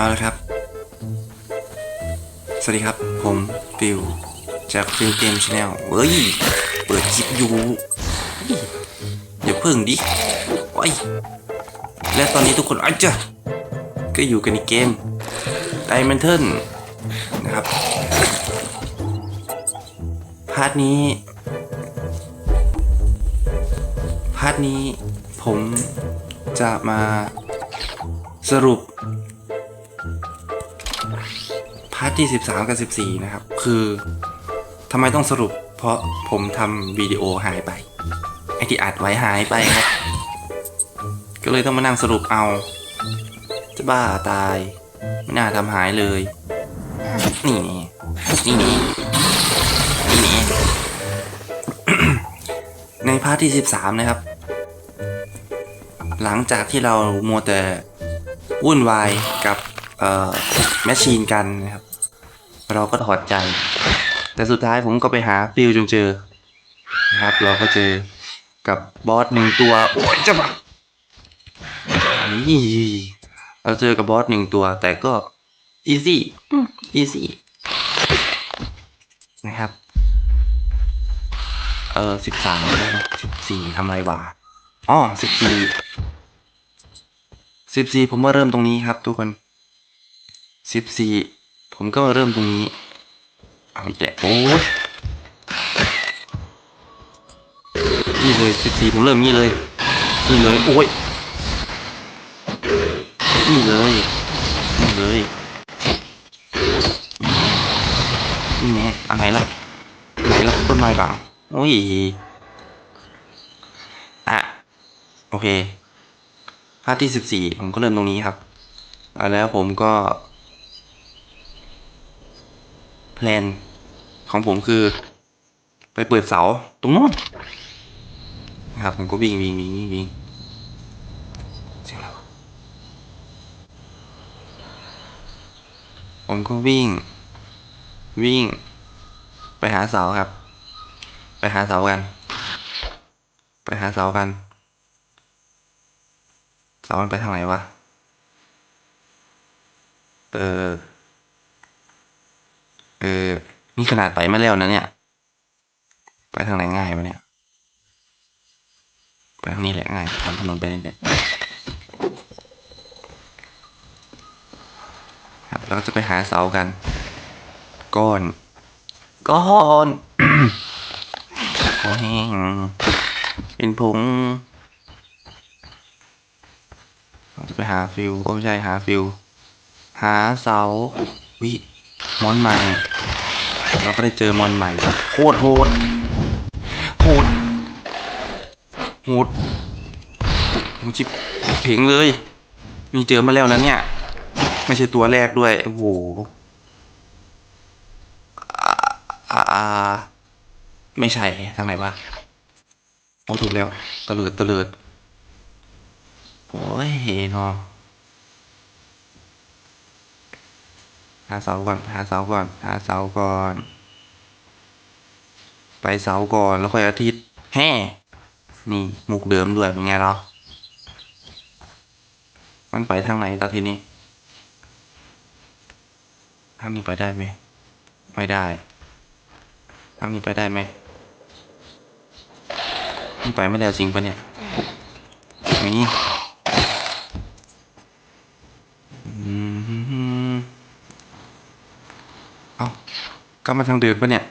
เอาละครับ สวัสดีครับ ผมฟิวจากฟิวเกมชาแนลเฮ้ย เปิดคลิปอยู่เฮ้ยอย่าเพิ่งดิโอ้ยและตอนนี้ทุกคนอาจจะก็อยู่กันในเกม Dimension นะครับ พาร์ทนี้ พาร์ทนี้ผมจะมาสรุป ที่ 13 กับ 14 นะครับ คือทำไมต้องสรุป เพราะผมทำวิดีโอหายไปไอที่อัดไว้หายไปครับ ก็เลยต้องมานั่งสรุปเอา จะบ้าตาย ไม่น่าทำหายเลย นี่ นี่นี่นี่ในพาร์ทที่ 13 นะครับ หลังจากที่เรามัวแต่วุ่นวายกับแมชชีนกันนะครับ เราก็ถอดใจ แต่สุดท้ายผมก็ไปหาฟิลจนเจอนะครับ เราก็เจอกับบอสหนึ่งตัว โอ้ยจะมานี่เราเจอกับบอสหนึ่งตัว แต่ก็อีซี่อีซี่นะครับ เออสิบสามสิบสี่ทำไรวะอ๋อสิบสี่สิบสี่ผมว่าเริ่มตรงนี้ครับทุกคนสิบสี่ ผมก็มาเริ่มตรงนี้ เอาอีกแล้วโอ้ยนี่เลยสิบสี่ผมเริ่มนี่เลยนี่เลยโอ้ยนี่เลยนี่เลยนี่แน่อะไรล่ะไหนล่ะต้นไม้บางโอ้ยอะโอเคภาพที่สิบสี่ผมก็เริ่มตรงนี้ครับแล้วผมก็ แพลนของผมคือ ไปเปิดเสาตรงโน้นนะครับผมก็วิ่งวิ่งวิ่งวิ่งวิ่งเสียงอะไรวะผมก็วิ่ง วิ่ง ไปหาเสาครับ ไปหาเสากัน ไปหาเสากัน เสามันไปทางไหนวะ เออ เออ นี่ขนาดไปมาแล้วนะเนี่ย ไปทางไหนง่ายวะเนี่ย ไปทางนี้แหละง่ายทำถนนไปนี่แหละครับเราก็จะไปหาเสากัน ก้อน ก้อนขอแห้งเป็นผงเราจะไปหาฟิวก็ไม่ใช่หาฟิว หาเสาวิมอนใหม่ เราก็ได้เจอมอนใหม่โคตรโหดโหดโหดผมจิบเพ่งเลย มีเจอมาแล้วนะเนี่ย ไม่ใช่ตัวแรกด้วย โอ้โหอ่าอ่าไม่ใช่ทางไหนวะโอ้ถูกแล้วตะเลิดตะเลิดโอ้ยเนาะ หาเสาก่อน หาเสาก่อน หาเสาก่อน ไปเสาก่อนแล้วค่อยอาทิตย์แฮ่นี่มุกเดิมด้วยเป็นไงเรามันไปทางไหนตอนทีนี้ทางนี้ไปได้ไหมไม่ได้ทางนี้ไปได้ไหมนี่ไปไม่ได้จริงปะเนี่ยนี่อืม เอ้ากลับมาทางเดินปะเนี่ย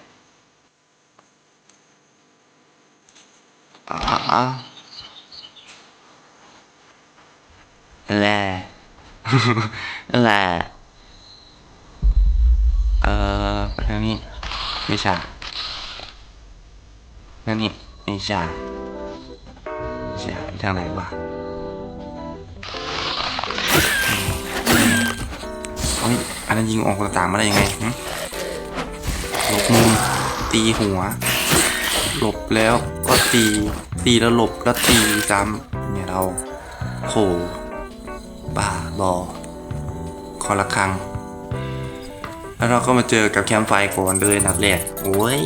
อ่าแหละแหละเออไปทางนี้ไม่ใช่ทางนี้ไม่ใช่ไม่ใช่ไปทางไหนวะเฮ้ยอันนั้นยิงออกต่างๆมาได้ยังไง หลบมุมตีหัว หลบแล้วก็ตีตีแล้วหลบแล้วตีซ้ำเนี่ยเราโหบ้าบอคอละครัง แล้วเราก็มาเจอกับแคมป์ไฟก่อนเลยนัดแรกโอ้ย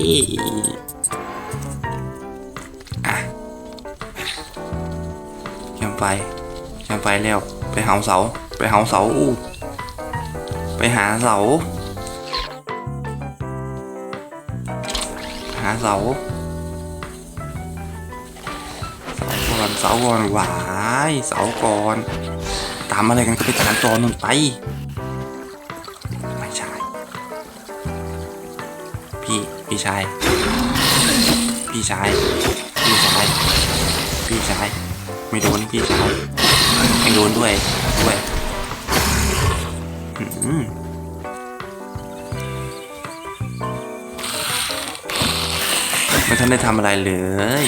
อะแคมป์ไฟแคมป์ไฟแล้วไปหาเสา ไปหาเสาอู้หาเสา เสาเสาก่อนเสาก่อนหวายเสาก่อน ตามอะไรกันก็ไปตามตอนนู่นไปไม่ใช่พี่พี่ชายพี่ชายพี่ชายพี่ชายไม่โดนพี่ชายไม่โดนด้วยด้วยอืม ไม่ทันได้ทำอะไรเลย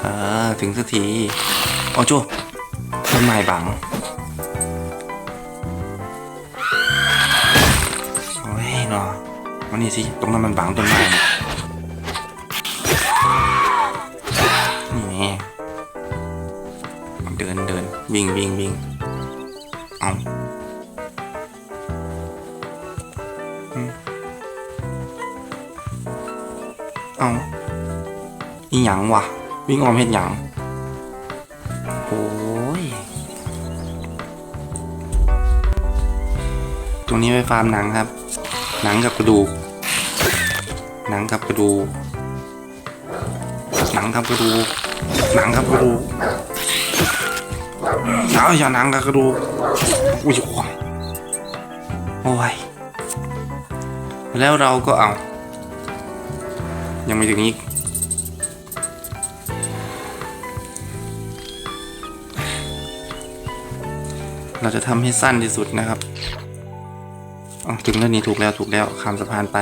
เออถึงสักทีโอ้โจต้นไม้บังโอ้ยเนาะมานี่สิตรงนั้นมันบังต้นไม้นะนี่เดินเดินวิ่งวิ่งวิ่งเอา เอาอีหยังวะวิ่งออมเห็ดหยังโอ้ย ตรงนี้ไปฟาร์มหนังครับ หนังกับกระดูก หนังกับกระดูก หนังกับกระดูก หนังกับกระดูกเอาอย่าหนังกับกระดูกอุ้ยโอ้ยแล้วเราก็เอา ยังไม่ถึงอีกเราจะทำให้สั้นที่สุดนะครับอ๋อถึงแล้วนี่ถูกแล้วถูกแล้วข้ามสะพานไป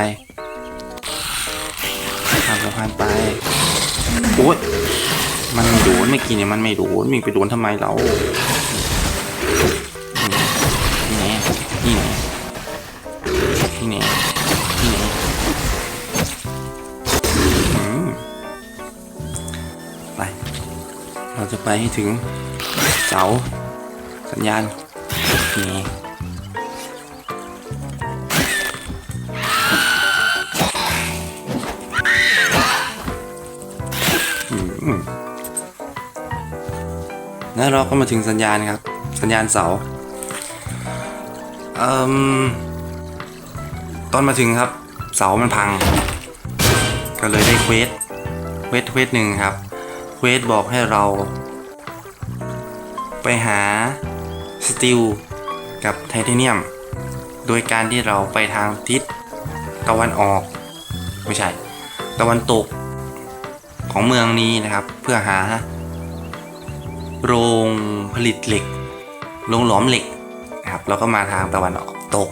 ข้ามสะพานไปโอ๊ยมันโดนเมื่อกี้เนี่ยมันไม่โดนมิงไปโดนทำไมเรา ไปให้ถึงเสาสัญญาณนี่อืมแล้วเราก็มาถึงสัญญาณครับ สัญญาณเสาเอ่มตอนมาถึงครับ เสามันพัง ก็เลยได้เควสเควสเควสหนึ่งครับ เควสบอกให้เรา ไปหาสตีลกับไทเทเนียม โดยการที่เราไปทางทิศตะวันออก ไม่ใช่ ตะวันตกของเมืองนี้นะครับ เพื่อหา โรงผลิตเหล็ก โรงหลอมเหล็กนะครับแล้วก็มาทางตะวันออกตก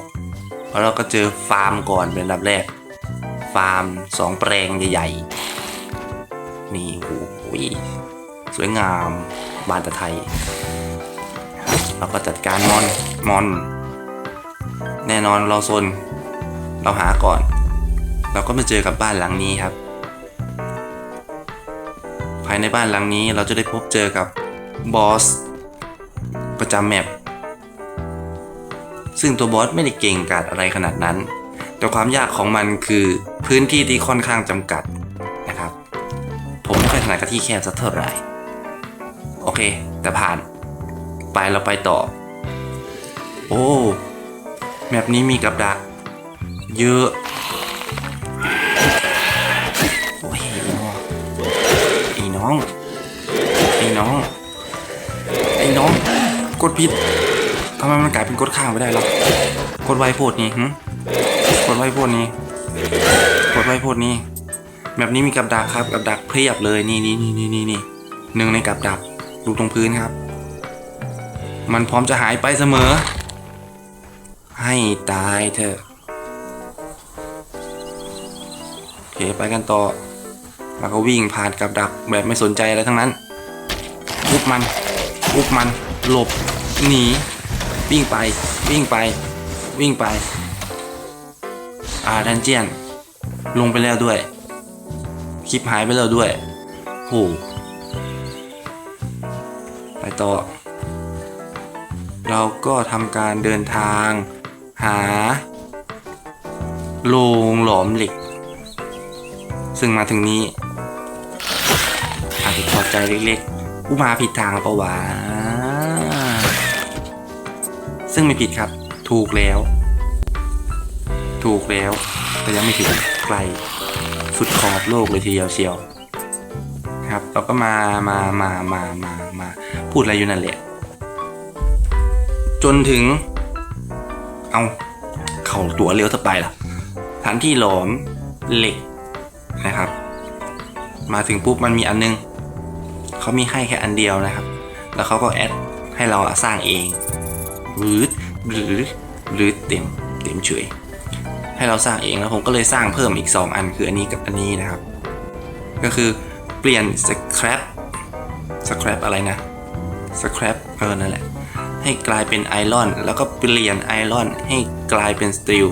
แล้วเราก็เจอฟาร์มก่อนเป็นอันดับแรก ฟาร์มสองแปลงใหญ่ๆ นี่โอ้โหสวยงามบานตะไทย เราก็จัดการมอนมอน แน่นอนเราโซนเราหาก่อน เราก็มาเจอกับบ้านหลังนี้ครับ ภายในบ้านหลังนี้เราจะได้พบเจอกับบอสประจำแมปซึ่งตัวบอสไม่ได้เก่งกาจอะไรขนาดนั้น แต่ความยากของมันคือพื้นที่ที่ค่อนข้างจำกัดนะครับ ผมไม่ค่อยถนัดกับที่แคบสักเท่าไหร่ โอเค แต่ผ่าน ไปเราไปต่อ โอ้แมปนี้มีกับดัก เยอะโอ้ยไอ้น้องไอ้น้องไอ้น้อง กดผิดทำไมมันกลายเป็นกดข้างไปได้ล่ะกดไวโพดนี่หึกดไวโพดนี่กดไวโพดนี่แบบนี้มีกับดักครับกับดักเพียบเลยนี่นี่นี่นี่นี่นี่หนึ่งในกับดักดูตรงพื้นครับ มันพร้อมจะหายไปเสมอ ให้ตายเถอะโอเคไปกันต่อแล้วก็วิ่งผ่านกับดักแบบไม่สนใจอะไรทั้งนั้นอุบมันอุบมันหลบหนีวิ่งไปวิ่งไปวิ่งไป อ่าดันเจียน ลงไปแล้วด้วย คลิปหายไปแล้วด้วยโหไปต่อ เราก็ทำการเดินทาง หาโรงหลอมเหล็ก ซึ่งมาถึงนี้ อาจจะพอใจเล็กๆกูมาผิดทางปล่าวะซึ่งไม่ผิดครับ ถูกแล้ว ถูกแล้ว แต่ยังไม่ถึงไกล สุดขอบโลกเลยทีเดียวเชียว ครับ เราก็มา มา มา มา มา มา พูดอะไรอยู่นั่นแหละ จนถึง เอาเข่าตัวเลี้ยวสไปล่ะฐานที่หลอมเหล็กนะครับ มาถึงปุ๊บมันมีอันนึงเขามีให้แค่อันเดียวนะครับ แล้วเขาก็แอดให้เราสร้างเองหรือหรือหรือเต็มเต็มเฉยให้เราสร้างเองแล้วผมก็เลยสร้างเพิ่มอีก 2 อันคืออันนี้กับอันนี้นะครับ ก็คือเปลี่ยน scrap scrap อะไรนะ scrap เออนั่นแหละ ให้กลายเป็นไอรอน แล้วก็เปลี่ยนไอรอนให้กลายเป็นสตีล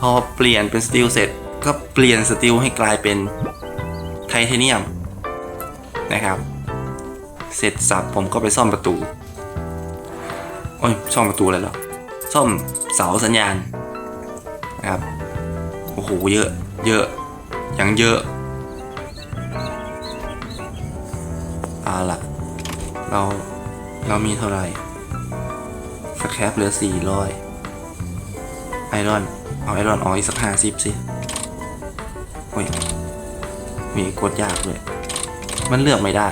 พอเปลี่ยนเป็นสตีลเสร็จ ก็เปลี่ยนสตีลให้กลายเป็นไทเทเนียมนะครับ เสร็จสับผมก็ไปซ่อมประตูโอ้ยซ่อมประตูอะไรหรอซ่อมเสาสัญญาณนะครับโอ้โหเยอะ เยอะยังเยอะเอาล่ะ เรา เรามีเท่าไหร่ แคปเหลือสี่ร้อยไอรอน เอาไอรอนออกอีกสักห้าสิบสิโอ้ยมีกดยากเลย มันเลือกไม่ได้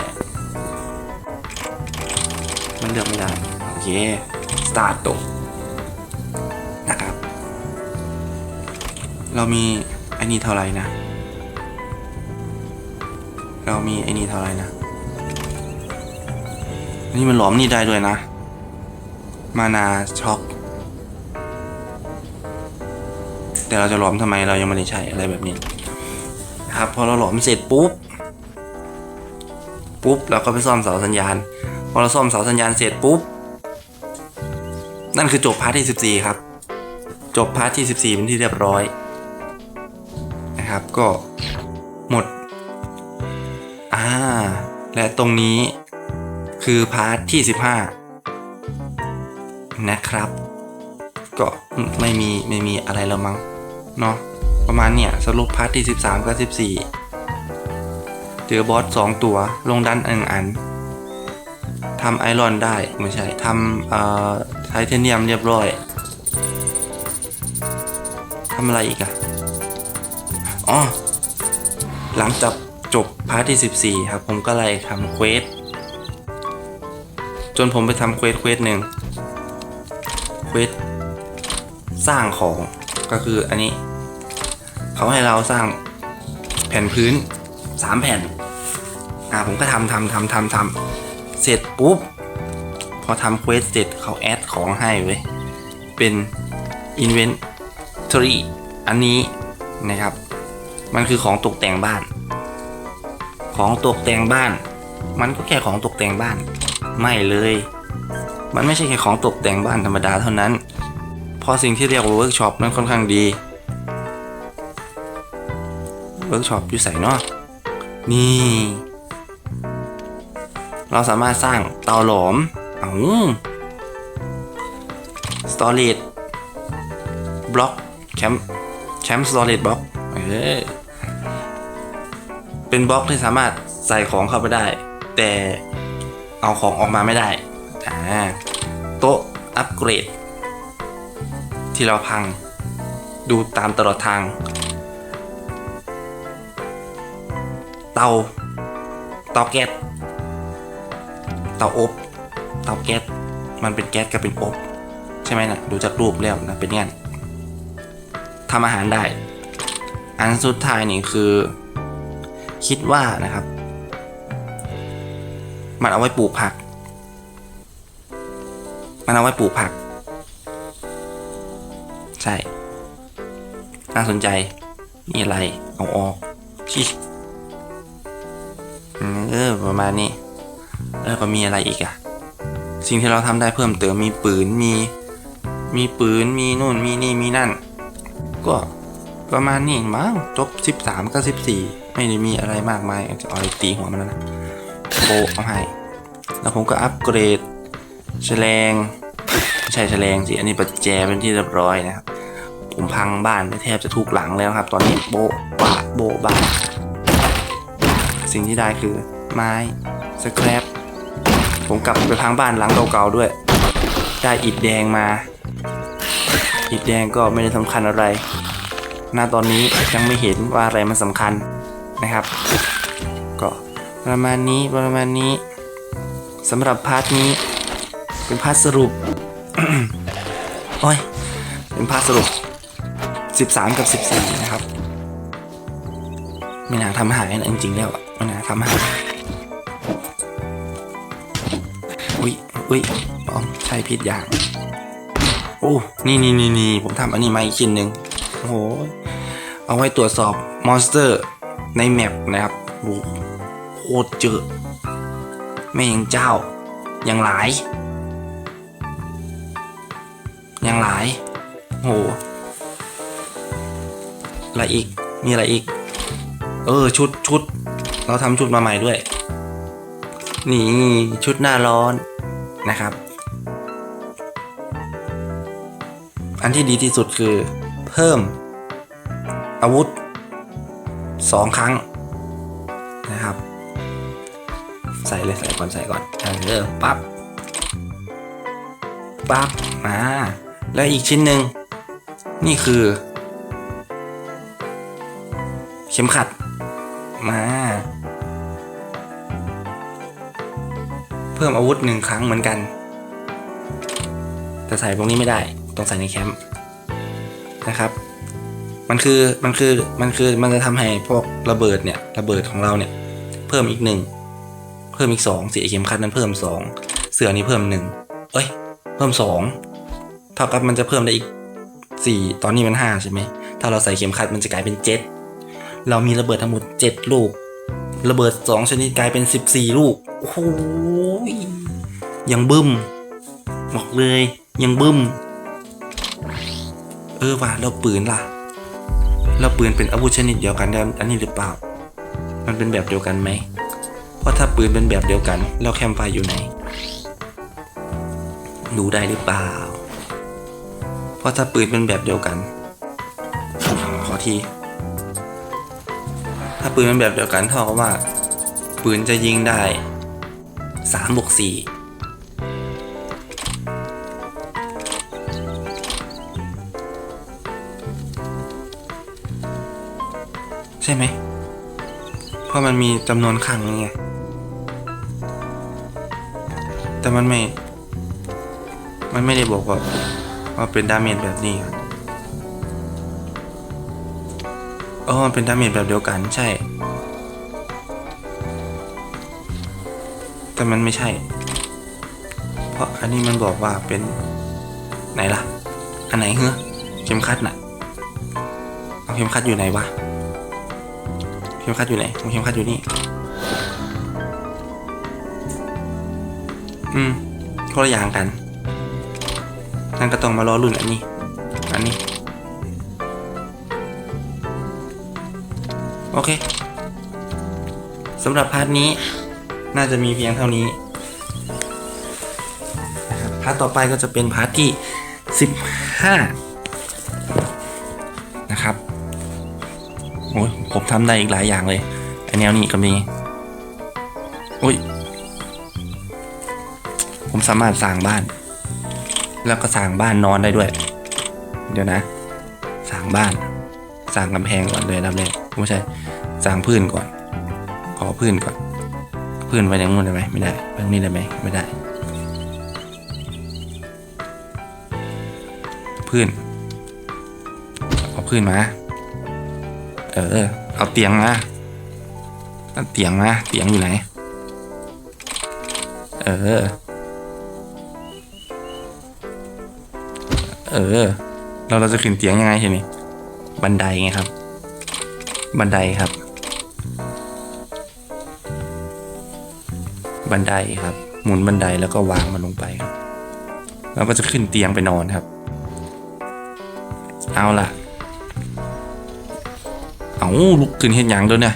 มันเลือกไม่ได้ โอเค สตาร์ทตกนะครับ เรามีไอ้นี่เท่าไหร่นะ เรามีไอ้นี่เท่าไหร่นะ นี่มันหลอมนี่ได้ด้วยนะ มานาช็อกแต่เราจะหลอมทำไมเรายังไม่ได้ใช้อะไรแบบนี้นะครับพอเราหลอมเสร็จปุ๊บปุ๊บเราก็ไปซ่อมเสาสัญญาณ พอเราซ่อมเสาสัญญาณเสร็จปุ๊บ นั่นคือจบพาร์ทที่ 14 ครับ จบพาร์ทที่ 14 เป็นที่เรียบร้อยนะครับก็หมดอ่าและตรงนี้คือพาร์ทที่ 15 นะครับ ก็ไม่มีไม่มีอะไรแล้วมั้งเนาะประมาณเนี่ยสรุปพาร์ทที่ 13 กับ 14 เจอบอสสองตัว ลงดันหนึ่งอันทำไอรอนได้ไม่ใช่ทำเอ่อไทเทเนียมเรียบร้อยทำอะไรอีกอะอ๋อ หลังจากจบพาร์ทที่ 14 ครับ ผมก็เลยทำเควสจนผมไปทำเควสเควสหนึ่ง เควสสร้างของก็คืออันนี้ เขาให้เราสร้างแผ่นพื้น3แผ่น อ่าผมก็ทำทำทำทำทำเสร็จปุ๊บ พอทำเควสเสร็จเขาแอดของให้เว้ยเป็น inventory อันนี้นะครับ มันคือของตกแต่งบ้าน ของตกแต่งบ้าน มันก็แค่ของตกแต่งบ้าน ไม่เลย มันไม่ใช่แค่ของตกแต่งบ้านธรรมดาเท่านั้น เพราะสิ่งที่เรียกว่าเวิร์กช็อปนั้นค่อนข้างดี เวิร์กช็อปอยู่ใส่เนาะนี่ เราสามารถสร้างเตาหลอม เอาสตอรี่บล็อกแชมป์แชมป์สตอรี่บล็อกเออเป็นบล็อกที่สามารถใส่ของเข้าไปได้ แต่เอาของออกมาไม่ได้ อ่าโต๊ะอัปเกรด ที่เราพังดูตามตลอดทาง เตาเตาแก๊สเตาอบเตาแก๊สมันเป็นแก๊สกับเป็นอบ ใช่ไหมนะดูจากรูปแล้วนะเป็นงั้นทำอาหารได้ อันสุดท้ายนี่คือ คิดว่านะครับ มันเอาไว้ปลูกผัก มันเอาไว้ปลูกผัก ใช่ น่าสนใจ นี่อะไร เอาออกชิเออประมาณนี้แล้วก็มีอะไรอีกอะสิ่งที่เราทำได้เพิ่มเติมมีปืนมี มีปืนมีนู่นมีนี่มีนั่น ก็ประมาณนี้มั้งจบ13ก็14ไม่ได้มีอะไรมากมายจะเอาไอตีหัวมันแล้วนะโบเอาให้แล้วผมก็อัปเกรดแฉลง ใช่แฉลงสิ อันนี้ปัจแจเป็นที่เรียบร้อยนะครับ ผมพังบ้านแทบจะทุกหลังแล้วครับ ตอนนี้โบะบะโบะบะสิ่งที่ได้คือไม้สแครปผมกลับไปพังบ้านหลังเก่าๆด้วย ได้อิฐแดงมา อิฐแดงก็ไม่ได้สำคัญอะไรณตอนนี้ยังไม่เห็นว่าอะไรมันสำคัญนะครับ ก็ประมาณนี้ประมาณนี้สำหรับพาร์ทนี้เป็นพาร์ทสรุป โอ้ยเป็นพาร์ทสรุป 13 กับ 14 นะครับ ไม่น่าทำหายนะจริงๆแล้วอะไม่น่าทำหายอุ้ยอุ้ยอ๋อใช่ผิดอย่าง โอ้ นี่นี่นี่นี่ผมทำอันนี้มาอีกชิ้นหนึ่งโอ้โห เอาไว้ตรวจสอบมอนสเตอร์ในแมปนะครับโอ้โหโคตรเจอแม่งเจ้ายังหลาย ยังหลายโหอะไรอีก มีอะไรอีก เออ ชุดชุด เราทำชุดมาใหม่ด้วย นี่ชุดหน้าร้อนนะครับ อันที่ดีที่สุดคือเพิ่ม อาวุธสองครั้งนะครับ ใส่เลยใส่ก่อนใส่ก่อนเออปั๊บปั๊บมา แล้วอีกชิ้นหนึ่งนี่คือ เข็มขัด มา เพิ่มอาวุธหนึ่งครั้งเหมือนกัน แต่ใส่ตรงนี้ไม่ได้ ต้องใส่ในแคมป์นะครับ มันคือมันคือมันคือมันจะทำให้พวกระเบิดเนี่ยระเบิดของเราเนี่ย เพิ่มอีกหนึ่งเพิ่มอีกสองเสียเข็มขัดนั้นเพิ่มสองเสือนี้เพิ่มหนึ่งเอ้ย เพิ่มสอง เท่ากับมันจะเพิ่มได้อีกสี่ตอนนี้มันห้าใช่ไหม ถ้าเราใส่เข็มขัดมันจะกลายเป็นเจ็ดเรามีระเบิดทั้งหมดเจ็ดลูก ระเบิดสองชนิดกลายเป็นสิบสี่ลูก โอ้ยยังบึ้ม บอกเลย ยังบึ้ม เออว่ะแล้วปืนล่ะแล้วปืนเป็นอาวุธชนิดเดียวกันได้อันนี้หรือเปล่า มันเป็นแบบเดียวกันไหม เพราะถ้าปืนเป็นแบบเดียวกัน แล้วแคมไฟอยู่ไหนดูได้หรือเปล่า เพราะถ้าปืนเป็นแบบเดียวกัน ขอที ถ้าปืนเป็นแบบเดียวกันเท่ากับว่า ปืนจะยิงได้สามบวกสี่ใช่ไหม เพราะมันมีจำนวนครั้งไง แต่มันไม่ มันไม่ได้บอกว่า ว่าเป็นดาเมจแบบนี้ครับเออเป็นดาเมจแบบเดียวกันใช่ แต่มันไม่ใช่ เพราะอันนี้มันบอกว่าเป็นไหนล่ะ อันไหนเหรอเข็มขัดน่ะ เอาเข็มขัดอยู่ไหนวะ เข็มขัดอยู่ไหนเข็มขัดอยู่นี่ อืมคนละอย่างกัน นั่นก็ต้องมารอรุ่นอันนี้ อันนี้ โอเคสำหรับพาร์ทนี้น่าจะมีเพียงเท่านี้พาร์ทต่อไปก็จะเป็นพาร์ทที่ 15 นะครับโอ้ยผมทำได้อีกหลายอย่างเลยไอแนวนี้ก็มีโอ้ยผมสามารถสร้างบ้าน แล้วก็สร้างบ้านนอนได้ด้วย เดี๋ยวนะสร้างบ้านสร้างกำแพงก่อนเลยอันดับแรกไม่ใช่สร้างพื้นก่อน ขอพื้นก่อน พื้นไว้ในนู้นได้ไหมไม่ได้ไว้ตรงนี้ได้ไหมไม่ได้ พื้นเอาพื้นมา เออ เอาเตียงมาเตียงมาเตียงอยู่ไหน เออ เออ เราเราจะขึ้นเตียงยังไงทีนี้บันไดไงครับ บันไดครับ บันไดครับ หมุนบันไดแล้วก็วางมันลงไปครับแล้วก็จะขึ้นเตียงไปนอนครับ เอาล่ะ เอาลุกขึ้นเห็นยังเด้วยเนี่ย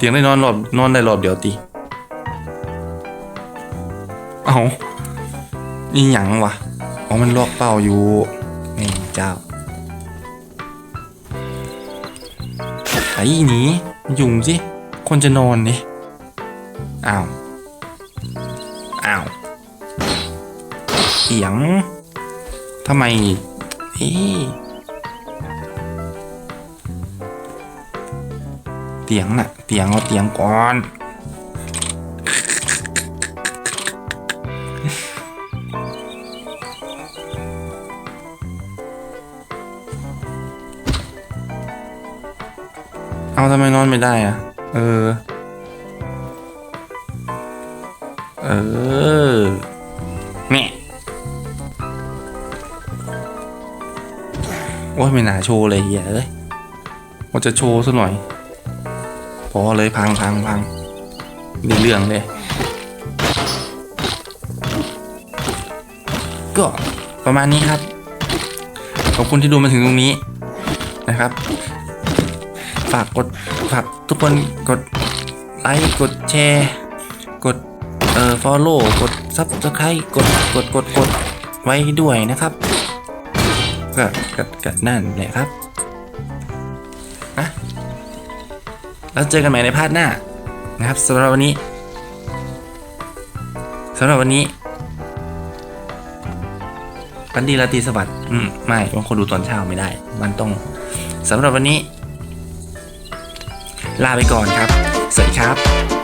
เตียงได้นอนรอบนอนได้รอบเดียวตีเอานี่หยังวะอ๋อมันลอกเป้าอยู่นี่เจ้าไอ้หนียุ่งสิคนจะนอนดิอ้าวอ้าวเสียงทำไมเอ๊ะ ตียงน่ะเตียงเอาเตียงก่อน เอาทำไมนอนไม่ได้อะเออ เออแม่โอ้ยไม่น่าโชว์เลยเหี้ยเอ้ยว่าจะโชว์ซะหน่อย พอเลยพังพังพังมีเรื่องเลย ก็ประมาณนี้ครับ ขอบคุณที่ดูมาถึงตรงนี้นะครับ ฝากกดฝากทุกคนกดไลค์กดแชร์กดเอ่อ follow กด subscribe กดกดกดกดไว้ด้วยนะครับก็ก็ก็นั่นแหละครับ แล้วเจอกันใหม่ในพาร์ทหน้านะครับสำหรับวันนี้สำหรับวันนี้ปันดีราตีสวัสดิ์อืมไม่บางคนดูตอนเช้าไม่ได้ มันต้องสำหรับวันนี้ ลาไปก่อนครับ สวัสดีครับ